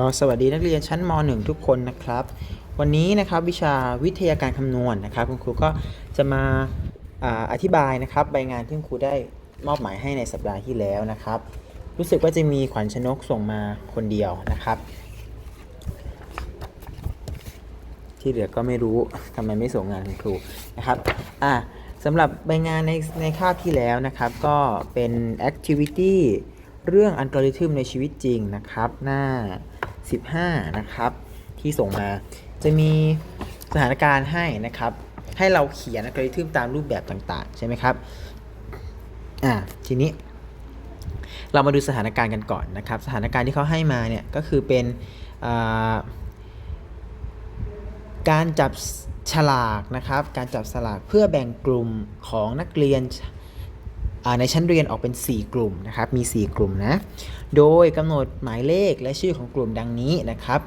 ก็สวัสดีนักเรียนชั้นม .1 ทุกคนนะครับ วันนี้นะครับวิชาวิทยาการคำนวณนะครับ คุณครูก็จะมาอาอธิบายนะครับใบงานที่คุณครูได้มอบหมายให้ในสัปดาห์ที่แล้วนะครับ รู้สึกว่าจะมีขวัญชนกส่งมาคนเดียวนะครับ ที่เหลือก็ไม่รู้ทำไมไม่ส่งงานคุณครูนะครับอะสำหรับใบงานในในคาบที่แล้วนะครับ ก็เป็น activity เรื่องอัลกอริทึมในชีวิตจริงนะครับ หน้า 15 นะครับ ที่ส่งมาจะมีสถานการณ์ให้นะครับ ให้เราเขียนอัลกอริทึมตามรูปแบบต่างๆ ใช่ไหมครับอ่าทีนี้ เรามาดูสถานการณ์กันก่อนนะครับ สถานการณ์ที่เขาให้มาเนี่ยก็คือเป็นการจับฉลากนะครับ การจับสลากเพื่อแบ่งกลุ่มของนักเรียน ในชั้นเรียนออกเป็น 4 กลุ่มนะครับมี 4 กลุ่มนะโดยกำหนดหมายเลขและชื่อของกลุ่มดังนี้นะครับ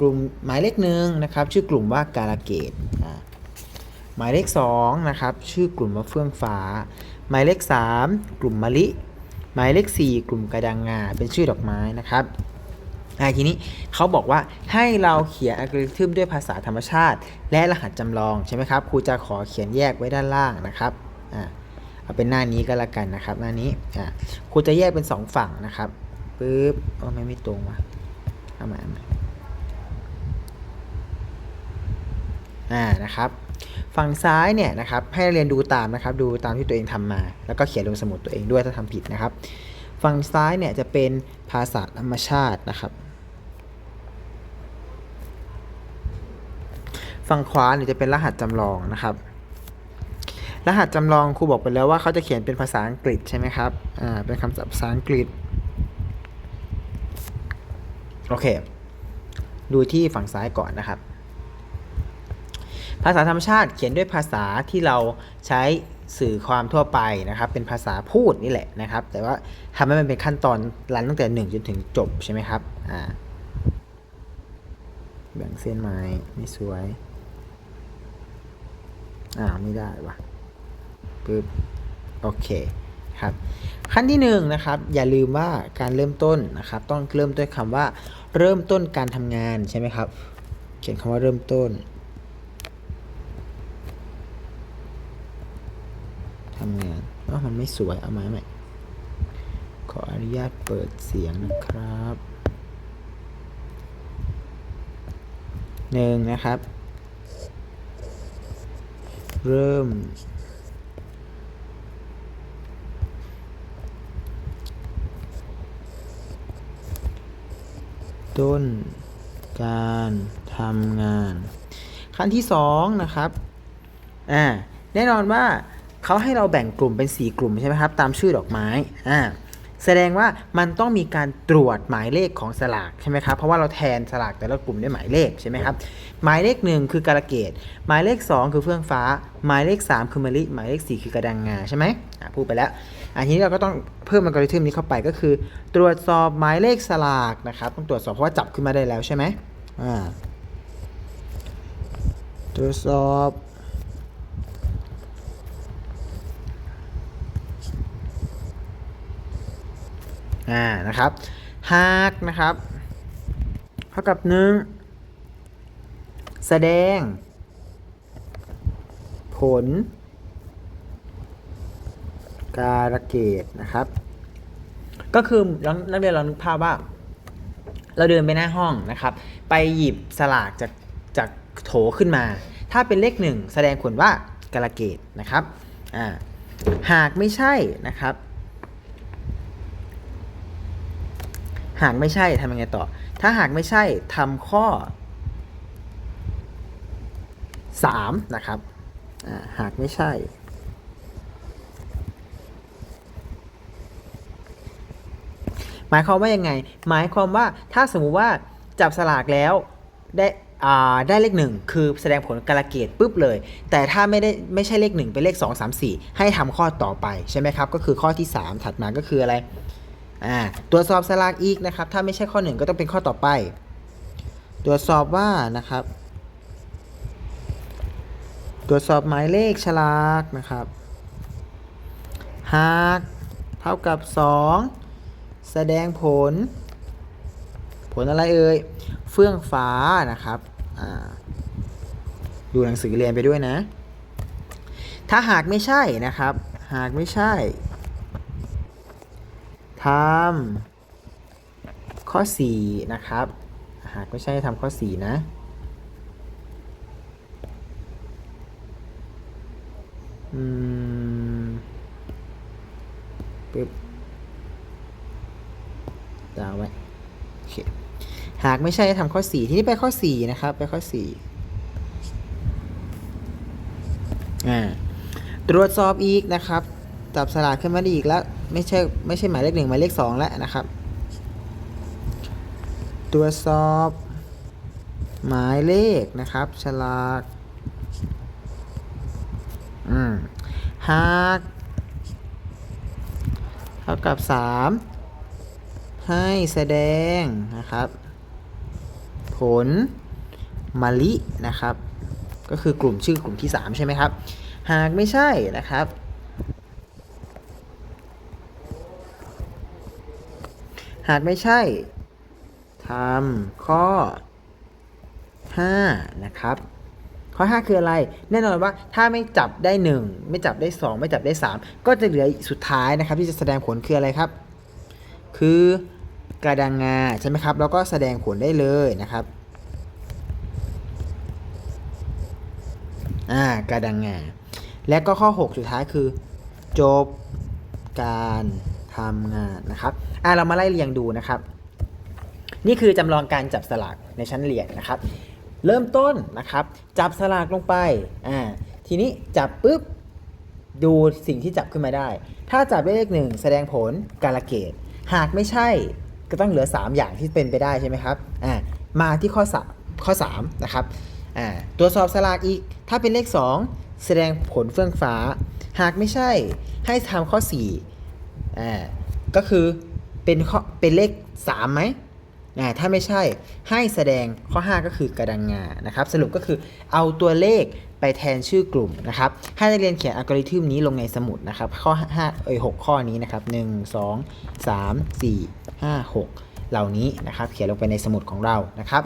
กลุ่มหมายเลขหนึ่งนะครับชื่อกลุ่มว่าการะเกดอ่าหมายเลข2นะครับชื่อกลุ่มว่าเฟื่องฟ้า หมายเลข 3 กลุ่มมะลิ หมายเลข 4 กลุ่มกระดังงาเป็นชื่อดอกไม้นะครับทีนี้เขาบอกว่าให้เราเขียนอัลกอริทึมด้วยภาษาธรรมชาติ และรหัสจำลองใช่ไหมครับครูจะขอเขียนแยกไว้ด้านล่างนะครับอ่า เอาเป็นหน้านี้ก็แล้วกันนะครับ หน้านี้อ่าครูจะแยกเป็น 2 ฝั่งนะครับปึ๊บโอ้ไม่ไม่ตรงวะเอาม่เอาใหม่อ่านะครับ ฝั่งซ้ายเนี่ยนะครับ ให้เรียนดูตามนะครับ ดูตามที่ตัวเองทำมา แล้วก็เขียนลงสมุดตัวเองด้วยถ้าทำผิดนะครับ ฝั่งซ้ายเนี่ยจะเป็นภาษาธรรมชาตินะครับ ฝั่งขวาเนี่ยจะเป็นรหัสจำลองนะครับ รหัสจำลองครูบอกไปแล้วว่าเขาจะเขียนเป็นภาษาอังกฤษใช่ไหมครับ อ่า เป็นคำศัพท์ภาษาอังกฤษ โอเค ดูที่ฝั่งซ้ายก่อนนะครับ ภาษาธรรมชาติเขียนด้วยภาษาที่เราใช้สื่อความทั่วไปนะครับ เป็นภาษาพูดนี่แหละนะครับ แต่ว่าทำให้มันเป็นขั้นตอนรันตั้งแต่หนึ่งจนถึงจบใช่ไหมครับ อ่า แบ่งเส้นไม้ไม่สวย อ่า ไม่ได้ว่ะ ปึ๊บโอเคครับขั้นที่หนึ่งนะครับอย่าลืมว่าการเริ่มต้นนะครับ ต้องเริ่มด้วยคำว่าเริ่มต้นการทำงานใช่ไหมครับ เขียนคำว่าเริ่มต้นทำงานว่ามันไม่สวยเอามาใหม่ขออนุญาตเปิดเสียงนะครับหนึ่งนะครับ เริ่ม ต้นการทำงาน ขั้นที่สองนะครับอ่าแน่นอนว่าเขาให้เราแบ่งกลุ่มเป็น 4 กลุ่มใช่ไหมครับ ตามชื่อดอกไม้อ่า แสดงว่ามันต้องมีการตรวจหมายเลขของสลากใช่ไหมครับเพราะว่าเราแทนสลากแต่ละกลุ่มด้วยหมายเลขใช่ไหมครับหมายเลขหนึ่งคือกาลเกตหมายเลข 2 คือเฟื่องฟ้า หมายเลข 3 คือมะลิหมายเลข 4 คือกระดังงาใช่ไหมอ่าพูดไปแล้ว อันนี้เราก็ต้องเพิ่มอัลกอริทึมนี้เข้าไปก็คือ ตรวจสอบหมายเลขสลากนะครับต้องตรวจสอบเพราะว่าจับขึ้นมาได้แล้วใช่ไหมอ่าตรวจสอบ อ่านะครับหากนะครับเท่ากับหนึ่งแสดง ผล การะเกตนะครับ ก็คือนักเรียนลองนึกภาพว่า เราเดินไปหน้าห้องนะครับ ไปหยิบสลากจากจากโถขึ้นมา ถ้าเป็นเลขหนึ่งแสดงผลว่าการะเกตนะครับอ่าหากไม่ใช่นะครับ หากไม่ใช่ทำยังไงต่อ ถ้าหากไม่ใช่ทำข้อ 3 นะครับ หากไม่ใช่ หมายความว่ายังไง หมายความว่าถ้าสมมุติว่าจับสลากแล้วได้ได้เลขหนึ่งคือแสดงผลการะเกตปุ๊บเลย แต่ถ้าไม่ได้ไม่ใช่เลขหนึ่งเป็นเลข 2 3 4 ให้ทำข้อต่อไปใช่ไหมครับ ก็คือข้อที่ 3 ถัดมาก็คืออะไร อ่าตรวจสอบสลากอีกนะครับ ถ้าไม่ใช่ข้อ 1 ก็ต้องเป็นข้อต่อไป ตรวจสอบว่านะครับ ตรวจสอบหมายเลขฉลากนะครับหากเท่ากับ 2 แสดงผล ผลอะไรเอ่ยเฟื่องฟ้านะครับดูหนังสือเรียนไปด้วยนะ ถ้าหากไม่ใช่นะครับ หากไม่ใช่ ทำข้อ 4 นะครับ หากไม่ใช่ทำข้อ 4 นะอืมปึ๊บดาวไว้โอเคหากไม่ใช่ทำข้อ 4 ทีนี้ไปข้อ 4 นะครับ ไปข้อ 4อ่าตรวจสอบอีกนะครับ จับสลากขึ้นมาได้อีกแล้ว ไม่ใช่ไม่ใช่หมายเลขหนึ่งหมายเลขสองแล้วนะครับ ตรวจสอบ หมายเลขนะครับฉลากอืมหากเท่ากับ 3 ให้แสดงนะครับ ผลมะลินะครับ ก็คือกลุ่มชื่อกลุ่มที่ 3 ใช่ไหมครับ หากไม่ใช่นะครับ หากไม่ใช่ทำข้อ 5 นะครับ ข้อ 5 คืออะไร แน่นอนว่าถ้าไม่จับได้ 1 ไม่จับได้ 2 ไม่จับได้ 3 ก็จะเหลือสุดท้ายนะครับ ที่จะแสดงผลคืออะไรครับ คือกระดังงาใช่ไหมครับ แล้วก็แสดงผลได้เลยนะครับอ่ากระดังงาและก็ข้อ 6 สุดท้ายคือ จบการ ทำงานนะครับอ่าเรามาไล่เรียงดูนะครับ นี่คือจำลองการจับสลากในชั้นเรียนนะครับ เริ่มต้นนะครับ จับสลากลงไปอ่าทีนี้จับปุ๊บดูสิ่งที่จับขึ้นมาได้ ถ้าจับได้เลขหนึ่งแสดงผลการละเกต หากไม่ใช่ก็ต้องเหลือ 3 อย่างที่เป็นไปได้ใช่ไหมครับอ่ามาที่ข้อ3ข้อ3นะครับอ่าตรวจสอบสลากอีก ถ้าเป็นเลข 2 แสดงผลเฟื่องฟ้า หากไม่ใช่ให้ทำข้อ 4 อ่าก็คือเป็นข้อเป็นเลข3ไหมอ่าถ้าไม่ใช่ให้แสดงข้อ 5 ก็คือกระดังงานะครับ สรุปก็คือเอาตัวเลขไปแทนชื่อกลุ่มนะครับ ให้นักเรียนเขียนอัลกอริทึมนี้ลงในสมุดนะครับ ข้อ5เอ้ย6ข้อนี้นะครับ 1 2 3 4 5 6 เหล่านี้นะครับ เขียนลงไปในสมุดของเรานะครับ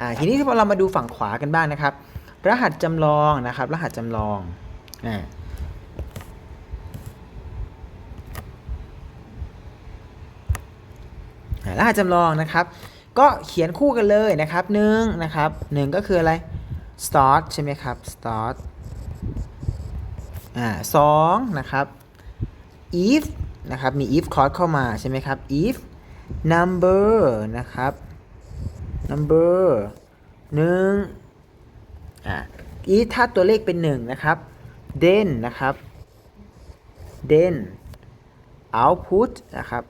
อ่าทีนี้เรามาดูฝั่งขวากันบ้างนะครับ รหัสจำลองนะครับ รหัสจำลองอ่า อ่า รหัสจำลองนะครับ ก็เขียนคู่กันเลยนะครับหนึ่งนะครับหนึ่งก็คืออะไร start ใช่ไหมครับ start อ่าสองนะครับ if นะครับมี if clause เข้ามาใช่ไหมครับ if number นะครับ number หนึ่งอ่า if ถ้าตัวเลขเป็นหนึ่งนะครับ then นะครับ then output นะครับ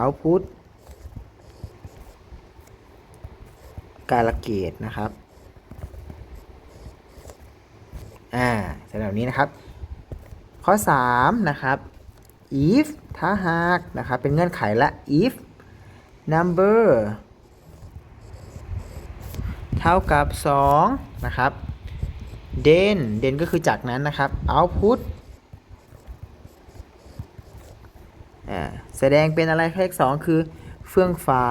output การละเกตนะครับ อ่าสำหรับนี้นะครับ ข้อ 3 นะครับ if ถ้าหากนะครับ เป็นเงื่อนไขละ if number เท่ากับ 2 นะครับ then then ก็คือจากนั้นนะครับ output อ่า แสดงเป็นอะไรเลขสองคือเฟื่องฟ้า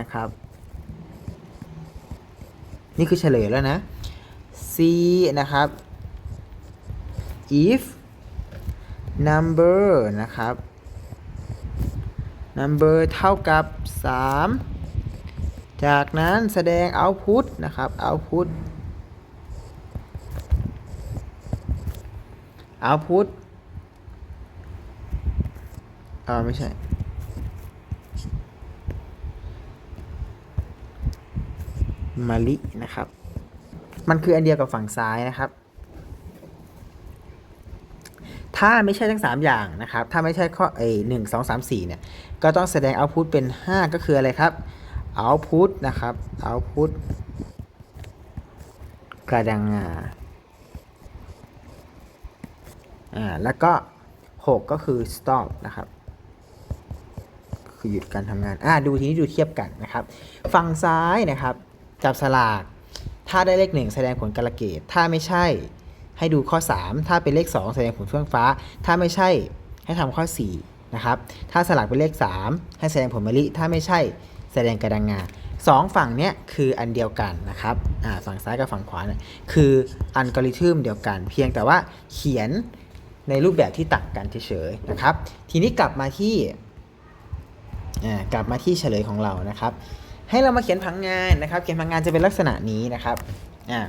นะครับ นี่คือเฉลยแล้วนะ C นะครับ if number นะครับ number เท่ากับ 3 จากนั้นแสดง output นะครับ output output อ่าไม่ใช่ มะลินะครับ มันคืออันเดียวกับฝั่งซ้ายนะครับ ถ้าไม่ใช่ทั้ง 3 อย่างนะครับ ถ้าไม่ใช่ข้อเอหนึ่งสองสามสี่เนี่ย ก็ต้องแสดง output เป็น 5 ก็คืออะไรครับ output นะครับ output กระดังงาอ่า แล้วก็ 6 ก็คือ stop นะครับ คือหยุดการทำงาน อ่า ดูทีนี้ดูเทียบกันนะครับ ฝั่งซ้ายนะครับ จับสลาก ถ้าได้เลข 1 แสดงผลกาลเกต ถ้าไม่ใช่ให้ดูข้อ 3 ถ้าเป็นเลข 2 แสดงผลเฟื่องฟ้า ถ้าไม่ใช่ให้ทำข้อ 4 นะครับ ถ้าสลากเป็นเลข 3 ให้แสดงผลมะลิ ถ้าไม่ใช่แสแสดงกระดังงาสองฝั่งเนี้ยคืออันเดียวกันนะครับ อ่า ฝั่งซ้ายกับฝั่งขวาเนี่ยคืออัลกอริทึมเดียวกัน เพียงแต่ว่าเขียนในรูปแบบที่ต่างกันเฉยๆนะครับ ทีนี้กลับมาที่ อ่า กลับมาที่เฉลยของเรานะครับ ให้เรามาเขียนผังงานนะครับ เขียนผังงานจะเป็นลักษณะนี้นะครับอ่า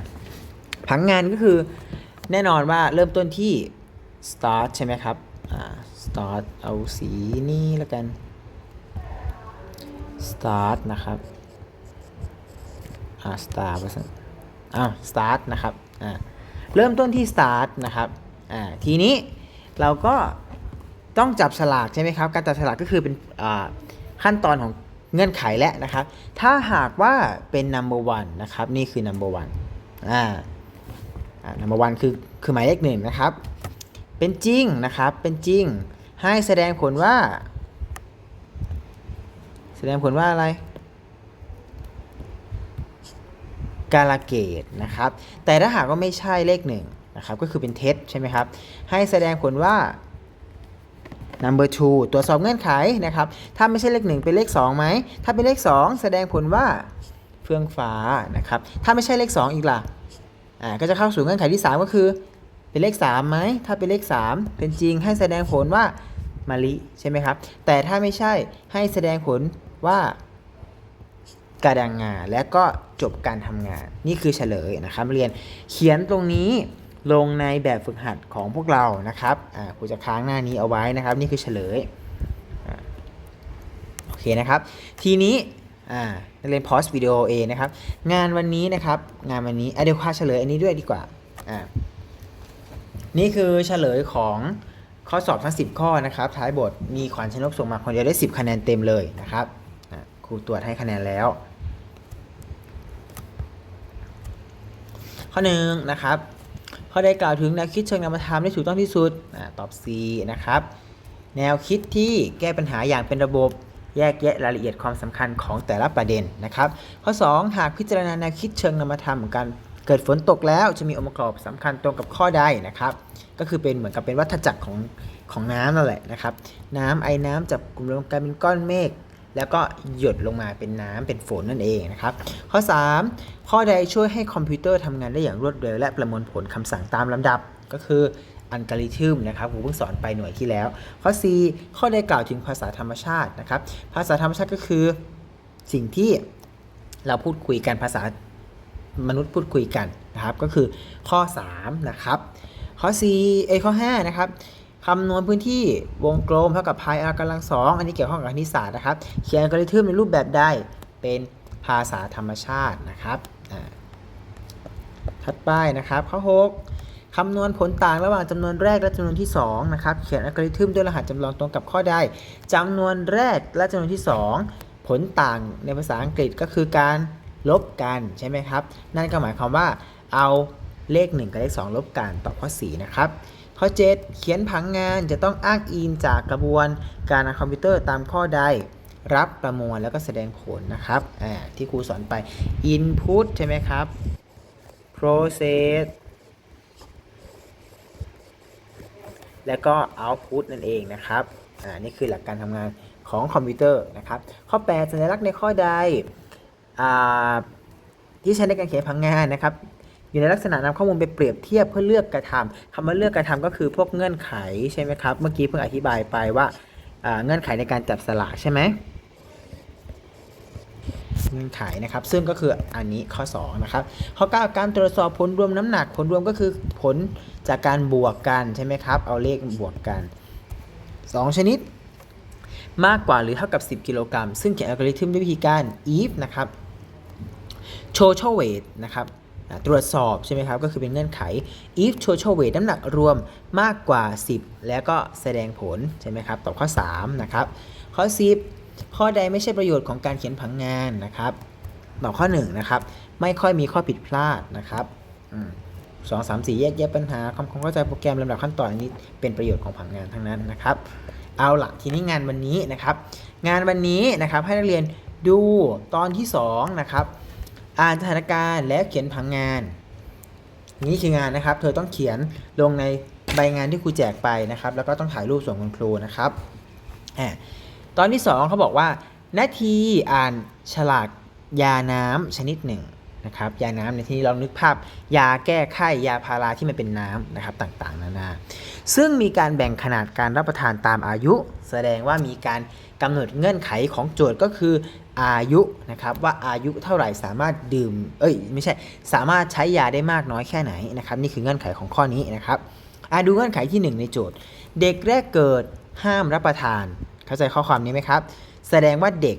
ผังงานก็คือแน่นอนว่าเริ่มต้นที่ start ใช่ไหมครับอ่า start เอาสีนี้แล้วกัน start นะครับอ่า start ภาษาอ้า start นะครับอ่าเริ่มต้นที่ start นะครับอ่าทีนี้เราก็ต้องจับฉลากใช่ไหมครับ การจับฉลากก็คือเป็นอ่าขั้นตอนของ เงื่อนไขแล้วนะครับ ถ้าหากว่าเป็น number one นะครับ นี่คือ number one อ่าอ่า number one คือคือหมายเลขหนึ่งนะครับ เป็นจริงนะครับ เป็นจริง ให้แสดงผลว่า แสดงผลว่าอะไร กาลเกตนะครับ แต่ถ้าหากว่าไม่ใช่เลขหนึ่งนะครับ ก็คือเป็นเท็จใช่ไหมครับ ให้แสดงผลว่า number two ตรวจสอบเงื่อนไขนะครับ ถ้าไม่ใช่เลขหนึ่งเป็นเลขสองไหม ถ้าเป็นเลขสองแสดงผลว่าเฟื่องฟ้านะครับ ถ้าไม่ใช่เลขสองอีกล่ะ อ่า ก็จะเข้าสู่เงื่อนไขที่ 3 ก็คือ เป็นเลข3ไหม ถ้าเป็นเลข 3 เป็นจริงให้แสดงผลว่ามะลิใช่ไหมครับ แต่ถ้าไม่ใช่ให้แสดงผลว่ากระดังงาและก็จบการทำงาน นี่คือเฉลยนะครับเรียนเขียนตรงนี้ ลงในแบบฝึกหัดของพวกเรานะครับอ่าครูจะค้างหน้านี้เอาไว้นะครับ นี่คือเฉลยอโอเคนะครับ ทีนี้อ่านักเรียนพอสวิดีโอเอนะครับ งานวันนี้นะครับ งานวันนี้เดี๋ยวค่าเฉลยอันนี้ด้วยดีกว่าอ่านี่คือเฉลยของข้อสอบทั้ง 10 ข้อนะครับ ท้ายบทมีขวัญชนกส่งมาคนเดียวได้ 10 คะแนนเต็มเลยนะครับครูตรวจให้คะแนนแล้ว ข้อหนึ่งนะครับ ข้อใดกล่าวถึงแนวคิดเชิงนามธรรมได้ถูกต้องที่สุดอตอบ C นะครับ แนวคิดที่แก้ปัญหาอย่างเป็นระบบแยกแยะรายละเอียดความสำคัญของแต่ละประเด็นนะครับ ข้อ 2 หากพิจารณาแนวคิดเชิงนามธรรมของการเกิดฝนตกแล้วจะมีองค์ประกอบสำคัญตรงกับข้อใดนะครับ ก็คือเป็นเหมือนกับเป็นวัฏจักรของของน้ำนั่นแหละนะครับ น้ำไอ้น้ำจับกลุ่มรวมกันเป็นก้อนเมฆ แล้วก็หยดลงมาเป็นน้ำเป็นฝนนั่นเองนะครับ ข้อ 3 ข้อใดช่วยให้คอมพิวเตอร์ทำงานได้อย่างรวดเร็ว และประมวลผลคำสั่งตามลำดับก็คืออัลกอริทึมนะครับผมเพิ่งสอนไปหน่วยที่แล้ว ข้อ 4 ข้อใดกล่าวถึงภาษาธรรมชาตินะครับ ภาษาธรรมชาติก็คือสิ่งที่เราพูดคุยกันภาษามนุษย์พูดคุยกันนะครับ ก็คือข้อ 3 นะครับ ข้อ4เอข้อ5นะครับ คำนวณพื้นที่วงกลมเท่ากับพาย r กำลังสองอันนี้เกี่ยวข้องกับคณิตศาสตร์นะครับ เขียนอัลกอริทึมในรูปแบบใดเป็นภาษาธรรมชาตินะครับถัดไปนะครับข้อ6คำนวณผลต่างระหว่างจำนวนแรกและจำนวนที่2นะครับเขียนอัลกอริทึมด้วยรหัสจำลองตรงกับข้อใดจำนวนแรกและจำนวนที่ 2 ผลต่างในภาษาอังกฤษก็คือการลบกันใช่ไหมครับ นั่นก็หมายความว่าเอาเลข 1 กับเลข 2 ลบกันตอบข้อ4นะครับ ข้อ 7 เขียนผังงานจะต้องอ้างอิงจากกระบวนการทางคอมพิวเตอร์ตามข้อใด รับประมวลแล้วก็แสดงผลนะครับอ่าที่ครูสอนไป input ใช่ไหมครับ process แล้วก็ output นั่นเองนะครับอ่านี่คือหลักการทำงานของคอมพิวเตอร์นะครับ ข้อ 8 สัญลักษณ์ในข้อใดอ่าที่ใช้ในการเขียนผังงานนะครับ อยู่ในลักษณะนำข้อมูลไปเปรียบเทียบเพื่อเลือกกระทำคำว่าเลือกกระทำก็คือพวกเงื่อนไขใช่ไหมครับ เมื่อกี้เพิ่งอธิบายไปว่าเงื่อนไขในการจับสลากใช่ไหมเงื่อนไขนะครับ ซึ่งก็คืออันนี้ข้อ 2 นะครับ ข้อ 9 การตรวจสอบผลรวมน้ำหนัก ผลรวมก็คือผลจากการบวกกันใช่ไหมครับ เอาเลขบวกกัน 2 ชนิด มากกว่าหรือเท่ากับ 10 กิโลกรัม ซึ่งเขียนอัลกอริทึมด้วยวิธีการ if นะครับ total weight นะครับ ตรวจสอบใช่ไหมครับ ก็คือเป็นเงื่อนไข if total weight น้ำหนักรวมมากกว่า 10 แล้วก็แสดงผลใช่ไหมครับตอบข้อ 3 นะครับ ข้อ 10 ข้อใดไม่ใช่ประโยชน์ของการเขียนผังงานนะครับตอบข้อ 1 นะครับ ไม่ค่อยมีข้อผิดพลาดนะครับสองสามสี่แยกแยะปัญหาความเข้าใจโปรแกรมลำดับขั้นตอนอันนี้เป็นประโยชน์ของผังงานทั้งนั้นนะครับ เอาละทีนี้งานวันนี้นะครับ งานวันนี้นะครับให้นักเรียนดูตอนที่2นะครับ อ่านสถานการณ์และเขียนผังงาน นี่คืองานนะครับ เธอต้องเขียนลงในใบงานที่ครูแจกไปนะครับ แล้วก็ต้องถ่ายรูปส่งคุณครูนะครับอตอนที่2เขาบอกว่านาทีอ่านฉลากยาน้ำชนิดหนึ่ง นะครับยาน้ำในที่นี้เรานึกภาพ ยาแก้ไข้ยาพาราที่มันเป็นน้ำนะครับต่างๆ นานา ซึ่งมีการแบ่งขนาดการรับประทานตามอายุ แสดงว่ามีการกำหนดเงื่อนไขของโจทย์ก็คืออายุนะครับว่าอายุเท่าไหร่สามารถดื่มเอ้ยไม่ใช่สามารถใช้ยาได้มากน้อยแค่ไหนนะครับนี่คือเงื่อนไขของข้อนี้นะครับอะดูเงื่อนไขที่ 1 ในโจทย์ เด็กแรกเกิดห้ามรับประทาน เข้าใจข้อความนี้ไหมครับ แสดงว่าเด็ก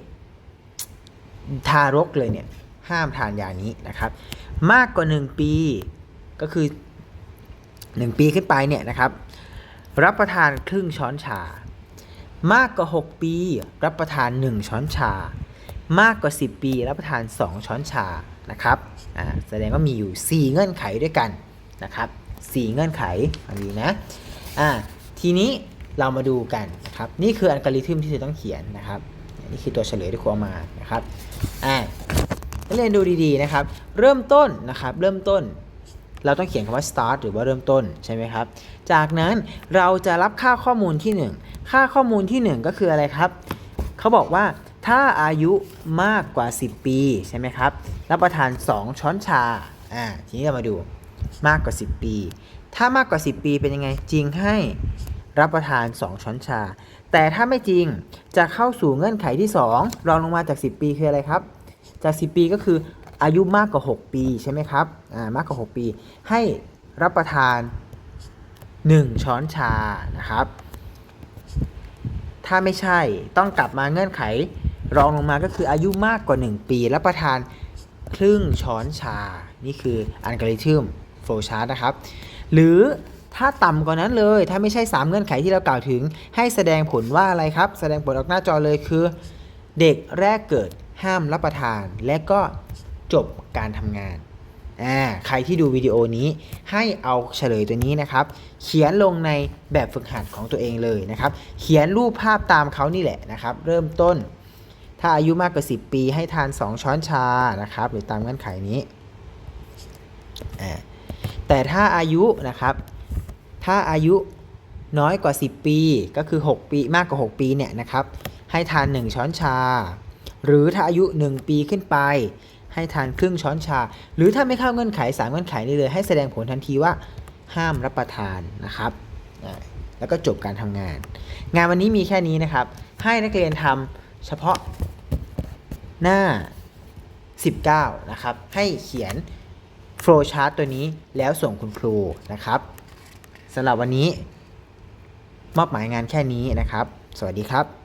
ทารกเลยเนี่ย ห้ามทานยานี้นะครับ มากกว่า 1 ปีก็คือ 1 ปีขึ้นไปเนี่ยนะครับ รับประทานครึ่งช้อนชา มากกว่า 6 ปี รับประทาน 1 ช้อนชา มากกว่า 10 ปี รับประทาน 2 ช้อนชานะครับอ่าแสดงว่ามีอยู่ 4 เงื่อนไขด้วยกันนะครับ4เงื่อนไขฟังดีนะอ่าทีนี้เรามาดูกันนะครับ นี่คืออัลกอริทึมที่เธอต้องเขียนนะครับ นี่คือตัวเฉลยที่ครูเอามานะครับ นักเรียนดูดีๆนะครับ เริ่มต้นนะครับ เริ่มต้น เราต้องเขียนคำว่า start หรือว่าเริ่มต้นใช่ไหมครับ จากนั้นเราจะรับค่าข้อมูลที่ 1 ค่าข้อมูลที่ 1 ก็คืออะไรครับ เขาบอกว่าถ้าอายุมากกว่า 10 ปีใช่ไหมครับ รับประทาน 2 ช้อนชา อ่า ทีนี้เรามาดูมากกว่า 10 ปี ถ้ามากกว่า 10 ปีเป็นยังไง จริงให้รับประทาน 2 ช้อนชา แต่ถ้าไม่จริงจะเข้าสู่เงื่อนไขที่ 2 รองลงมาจาก 10 ปีคืออะไรครับ จาก 10 ปีก็คืออายุมากกว่า 6 ปีใช่ไหมครับอ่ามากกว่า 6 ปี ให้รับประทาน 1 ช้อนชานะครับ ถ้าไม่ใช่ต้องกลับมาเงื่อนไขรองลงมาก็คืออายุมากกว่า 1 ปี รับประทานครึ่งช้อนชา นี่คืออัลกอริทึมโฟลชาร์ตนะครับ หรือถ้าต่ำกว่านั้นเลย ถ้าไม่ใช่ 3 เงื่อนไขที่เรากล่าวถึง ให้แสดงผลว่าอะไรครับ แสดงผลออกหน้าจอเลยคือ เด็กแรกเกิด ห้ามรับประทาน และก็จบการทำงานอ่าใครที่ดูวิดีโอนี้ให้เอาเฉลยตัวนี้นะครับ เขียนลงในแบบฝึกหัดของตัวเองเลยนะครับ เขียนรูปภาพตามเขานี่แหละนะครับ เริ่มต้น ถ้าอายุมากกว่า 10 ปีให้ทาน 2 ช้อนชานะครับ หรือตามเงื่อนไขนี้อ่าแต่ถ้าอายุนะครับ ถ้าอายุน้อยกว่า 10 ปีก็คือ 6 ปีมากกว่า 6 ปีเนี่ยนะครับ ให้ทาน 1 ช้อนชา หรือถ้าอายุ 1 ปีขึ้นไป ให้ทานครึ่งช้อนชา หรือถ้าไม่เข้าเงื่อนไข 3 เงื่อนไขนี้เลย ให้แสดงผลทันทีว่าห้ามรับประทานนะครับแล้วก็จบการทำงาน งานวันนี้มีแค่นี้นะครับ ให้นักเรียนทำเฉพาะหน้า 19 นะครับ ให้เขียน flow chart ตัวนี้แล้วส่งคุณครูนะครับสำหรับวันนี้ มอบหมายงานแค่นี้นะครับ สวัสดีครับ